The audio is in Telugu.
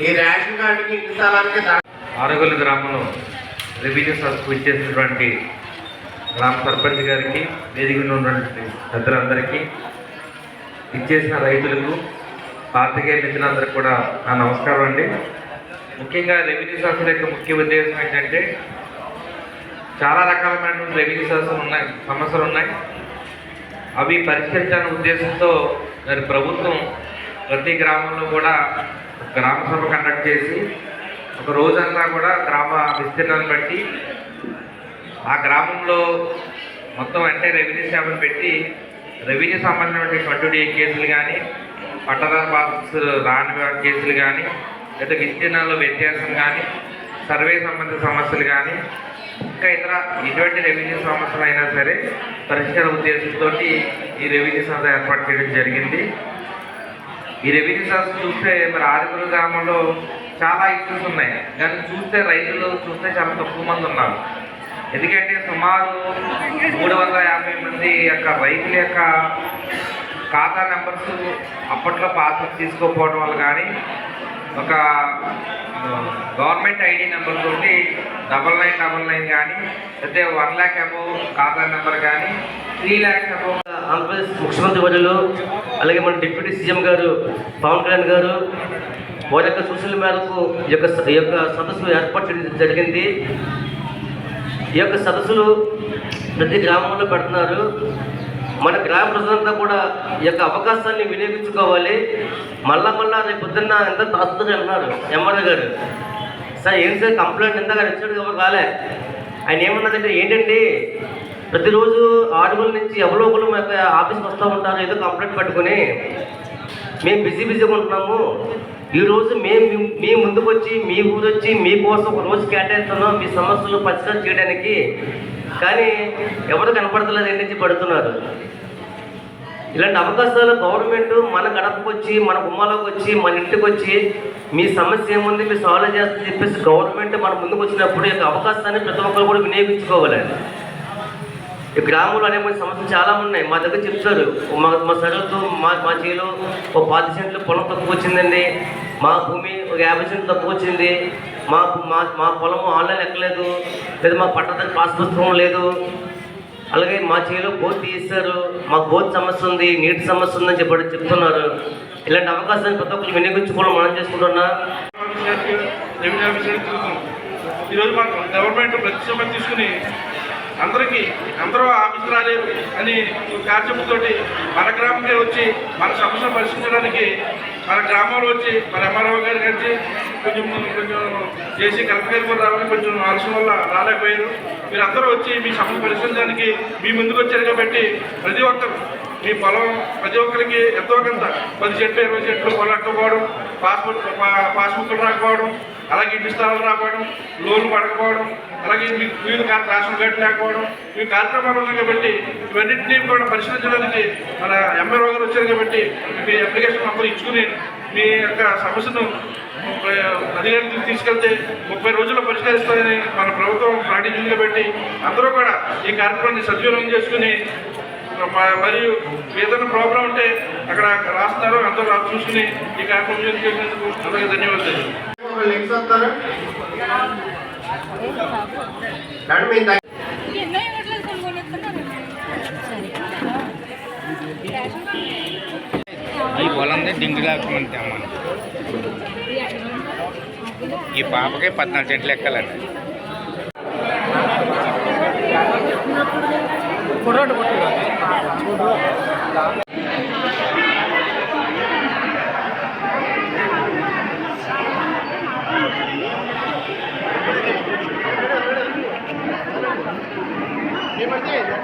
ఈ రేషన్ కార్డుకి ఇంటి స్థలానికి గ్రామంలో రెవెన్యూ సంస్థకు ఇచ్చేసినటువంటి గ్రామ సర్పంచ్ గారికి వేదిక ఉన్నటువంటి పెద్దలందరికీ ఇచ్చేసిన రైతులకు పాతికేయ మిత్రులందరికీ కూడా నా నమస్కారం అండి. ముఖ్యంగా రెవెన్యూ సంస్థల యొక్క ముఖ్య ఉద్దేశం ఏంటంటే చాలా రకాలైనటువంటి రెవెన్యూ సంస్థలు ఉన్నాయి సమస్యలు ఉన్నాయి. అవి పరిష్కరించాలనే ఉద్దేశంతో మరి ప్రభుత్వం ప్రతి గ్రామంలో కూడా గ్రామ సభ కండక్ట్ చేసి ఒక రోజంతా కూడా గ్రామ విస్తీర్ణాన్ని బట్టి ఆ గ్రామంలో మొత్తం అంటే రెవెన్యూ సేవలు పెట్టి రెవెన్యూ సంబంధించినటువంటి ట్వంటీ కేసులు కానీ పట్టదార పాస్ రాని కేసులు కానీ లేదా విస్తీర్ణాల్లో వ్యత్యాసం కానీ సర్వే సంబంధిత సమస్యలు కానీ ఇంకా ఇతర ఎటువంటి రెవెన్యూ సమస్యలు అయినా సరే పరిష్కార ఉద్దేశంతో ఈ రెవెన్యూ సంస్థ ఏర్పాటు చేయడం జరిగింది. ఈ రెవెన్యూ సంస్థ చూస్తే మరి ఆదిపుర గ్రామంలో చాలా ఇష్యూస్ ఉన్నాయి. కానీ చూస్తే రైతులు చూస్తే చాలా తక్కువ మంది ఉన్నారు. ఎందుకంటే సుమారు మూడు వందల యాభై మంది యొక్క రైతుల యొక్క ఖాతా నెంబర్స్ అప్పట్లో పాస్బుక్ తీసుకోకపోవడం వల్ల కానీ ఒక గవర్నమెంట్ ఐడి నెంబర్ తోటి డబల్ నైన్ డబల్ నైన్ కానీ లేకపోతే వన్ ల్యాక్ అబోవ్ ఖాతా నెంబర్ కానీ త్రీ ల్యాక్స్ ఆంధ్రప్రదేశ్ ముఖ్యమంత్రి వర్యులు అలాగే మన డిప్యూటీ సీఎం గారు పవన్ కళ్యాణ్ గారు వారి యొక్క సూచనల మేరకు ఈ యొక్క ఈ యొక్క సదస్సు ఏర్పాటు చేయడం జరిగింది. ఈ యొక్క సదస్సులు ప్రతి గ్రామంలో పెడుతున్నారు. మన గ్రామ ప్రజలంతా కూడా ఈ యొక్క అవకాశాన్ని వినియోగించుకోవాలి. మళ్ళా మళ్ళా రేపు పొద్దున్న ఎంత తాస్తుంది అన్నారు ఎమ్మెల్యే గారు. సార్ ఏం సార్ కంప్లైంట్ ఎంత గారు ఇచ్చాడు ఎవరు రాలే ఆయన ఏమన్నదంటే ఏంటండి ప్రతిరోజు ఆరుగుల నుంచి ఎవరో ఒకరు మా యొక్క ఆఫీస్కి వస్తూ ఉంటారు ఏదో కంప్లైంట్ పట్టుకుని. మేము బిజీ బిజీగా ఉంటున్నాము. ఈరోజు మేము మీ- మీ ముందుకు వచ్చి మీ ఊరు వచ్చి మీకోసం ఒక రోజు కేటాయిస్తున్నాం మీ సమస్యలు పరిష్కారం చేయడానికి. కానీ ఎవరు కనపడతలేదు ఏంటి పడుతున్నారు. ఇలాంటి అవకాశాలు గవర్నమెంట్ మన గడపకు వచ్చి మన గుమ్మాలోకి వచ్చి మన ఇంటికి వచ్చి మీ సమస్య ఏముంది మీరు సాల్వ్ చేస్తుందని చెప్పేసి గవర్నమెంట్ మన ముందుకు వచ్చినప్పుడు ఈ యొక్క అవకాశాన్ని ప్రతి ఒక్కరు కూడా వినియోగించుకోవాలండి గ్రామంలో అనేక సమస్యలు చాలా ఉన్నాయి. మా దగ్గర చెప్తారు. మా మా మా మా చేలో ఒక పాతి సెంట్లు పొలం తక్కువ వచ్చిందండి. మా భూమి ఒక యాభై సెంట్లు తక్కువ వచ్చింది. మా మా మా పొలం ఆన్లైన్ ఎక్కలేదు. లేదా మా పట్టణ పాస్ పుస్తకం లేదు. అలాగే మా చేలో బోత్ తీస్తారు మాకు బోత్ సమస్య ఉంది నీటి సమస్య ఉందని చెప్పి చెప్తున్నారు. ఇలాంటి అవకాశాన్ని ప్రతి ఒక్కరు వినియోగించుకోవడం మనం చేసుకుంటున్నా. ఈరోజు మనం గవర్నమెంట్ ప్రతిష్టం తీసుకుని అందరికీ అందరూ ఆఫీస్ రాలేరు అని కార్యక్రమంతోటి మన గ్రామంకే వచ్చి మన సమస్యను పరిష్కరించడానికి మన గ్రామంలో వచ్చి మన ఎంఆర్ఓ గారి కలిసి కొంచెం కొంచెం చేసి కలెక్టర్ గారు కూడా రావడం కొంచెం ఆలస్యం వల్ల రాలేకపోయారు. మీరందరూ వచ్చి మీ సమస్య పరిష్కరించడానికి మీ ముందుకు వచ్చారు కాబట్టి ప్రతి ఒక్కరు మీ పొలం ప్రతి ఒక్కరికి ఎంతో కొంత పది చెట్లు ఇరవై చెట్లు పొలం అట్టుకోవడం పాస్బుక్ పాస్బుక్లు రాకపోవడం అలాగే ఇంటి స్థలాలు రాకపోవడం లోన్లు పడకపోవడం అలాగే మీకు వివిధ కా- రేషన్ కార్డు లేకపోవడం ఈ కార్యక్రమాలు ఉన్నాయి కాబట్టి ఇవన్నింటినీ కూడా పరిశీలించడానికి మన ఎంఆర్ఓ గారు వచ్చారు కాబట్టి మీ అప్లికేషన్ నంబర్ ఇచ్చుకుని మీ యొక్క సమస్యను అధికారులకు తీసుకెళ్తే ముప్పై రోజుల్లో పరిష్కరిస్తారని మన ప్రభుత్వం ప్రకటించింది కాబట్టి అందరూ కూడా ఈ కార్యక్రమాన్ని సద్వినియోగం చేసుకుని మరియు ఏదైనా ప్రాబ్లం ఉంటే అక్కడ రాస్తున్నారు అందరూ రా చూసుకుని ఈ కార్యక్రమం చేసినందుకు అందరికీ ధన్యవాదాలు. వాళ్ళు ఎక్స్ వస్తారు ఈ పొలంది డింగి తెమ్మని ఈ పాపకి పద్నాలుగు సెంట్లు ఎక్కాలండి 这个